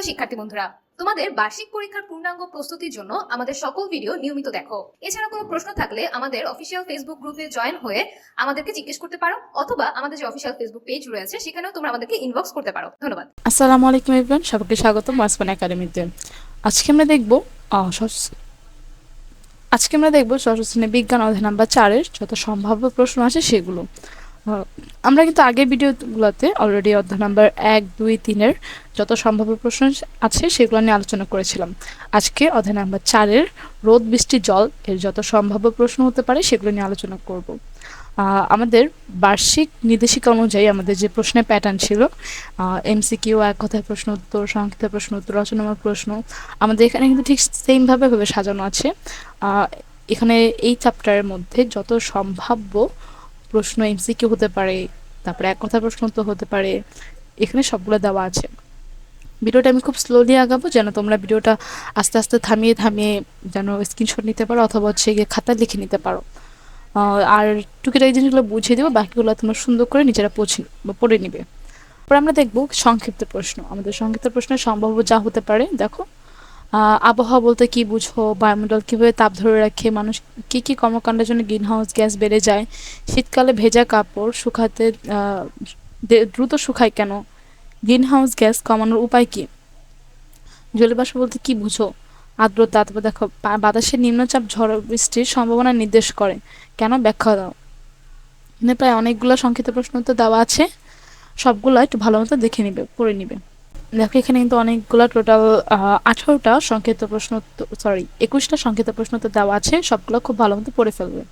প্রিয় শিক্ষার্থী বন্ধুরা, তোমাদের বার্ষিক পরীক্ষার পূর্ণাঙ্গ প্রস্তুতির জন্য আমাদের সকল ভিডিও নিয়মিত দেখো। এছাড়া কোনো প্রশ্ন থাকলে আমাদের অফিসিয়াল ফেসবুক গ্রুপে জয়েন হয়ে আমাদেরকে জিজ্ঞেস করতে পারো, অথবা আমাদের যে অফিসিয়াল ফেসবুক পেজ রয়েছে, সেখানেও তোমরা আমাদেরকে ইনবক্স করতে পারো। ধন্যবাদ। আসসালামু আলাইকুম এভরিওয়ান সবাইকে স্বাগত মাসপান একাডেমিতে আজকে আমরা দেখব আজকে আমরা দেখব শ্রেণি বিজ্ঞান অধ্যায় নাম্বার চারের যত সম্ভাব্য প্রশ্ন আছে সেগুলো। আমরা কিন্তু আগের ভিডিওগুলোতে অলরেডি অধ্যায় নাম্বার এক, দুই, তিনের যত সম্ভাব্য প্রশ্ন আছে সেগুলো নিয়ে আলোচনা করেছিলাম। আজকে অধ্যায় নাম্বার চারের রোদ, বৃষ্টি, জল এর যত সম্ভাব্য প্রশ্ন হতে পারে সেগুলো নিয়ে আলোচনা করব। আমাদের বার্ষিক নির্দেশিকা অনুযায়ী আমাদের যে প্রশ্নের প্যাটার্ন ছিল এমসিকিউ এক কথায় প্রশ্ন উত্তর, সংক্ষিপ্ত প্রশ্ন উত্তর, রচনামূলক প্রশ্ন, আমাদের এখানে কিন্তু ঠিক সেমভাবে ভাবে সাজানো আছে। এখানে এই চ্যাপ্টারের মধ্যে যত সম্ভাব্য প্রশ্ন এমসিকিউ হতে পারে, তারপরে এক কথা প্রশ্ন তো হতে পারে, এখানে সবগুলো দেওয়া আছে। ভিডিওটা আমি খুব স্লোলি আগাবো, যেন তোমরা ভিডিওটা আস্তে আস্তে থামিয়ে থামিয়ে যেন স্ক্রিনশট নিতে পারো অথবা হচ্ছে গিয়ে খাতা লিখে নিতে পারো। আর টুকিটাকি জিনিসগুলো বুঝিয়ে দেবো, বাকিগুলো তোমরা সুন্দর করে নিজেরা পৌঁছে পড়ে নিবে। তারপর আমরা দেখব সংক্ষিপ্ত প্রশ্ন। আমাদের সংক্ষিপ্ত প্রশ্নের সম্ভাব্য যা হতে পারে, দেখো। আবহাওয়া বলতে কি বুঝো বায়ুমণ্ডল কীভাবে তাপ ধরে রাখে, মানুষ কি কি কর্মকাণ্ডের জন্য গ্রিন হাউস গ্যাস বেড়ে যায়, শীতকালে ভেজা কাপড় শুকাতে দ্রুত শুকায় কেন গ্রিন হাউস গ্যাস কমানোর উপায় কি? জলবাষ্প বলতে কি বুঝো? আর্দ্রতা তারপর দেখো বাতাসের নিম্নচাপ, ঝড় বৃষ্টির সম্ভাবনা নির্দেশ করে, কেন ব্যাখ্যা দাও? এখানে প্রায় অনেকগুলো সংক্ষিপ্ত প্রশ্ন তো দেওয়া আছে, সবগুলো একটু ভালো মতো দেখে নিবে, পড়ে নিবে। দেখো, এখানে কিন্তু অনেকগুলো টোটাল আঠারোটা সংক্ষিপ্ত প্রশ্ন সরি একুশটা সংক্ষিপ্ত প্রশ্ন তো দেওয়া আছে, সবগুলো খুব ভালো মতো পড়ে ফেলবে।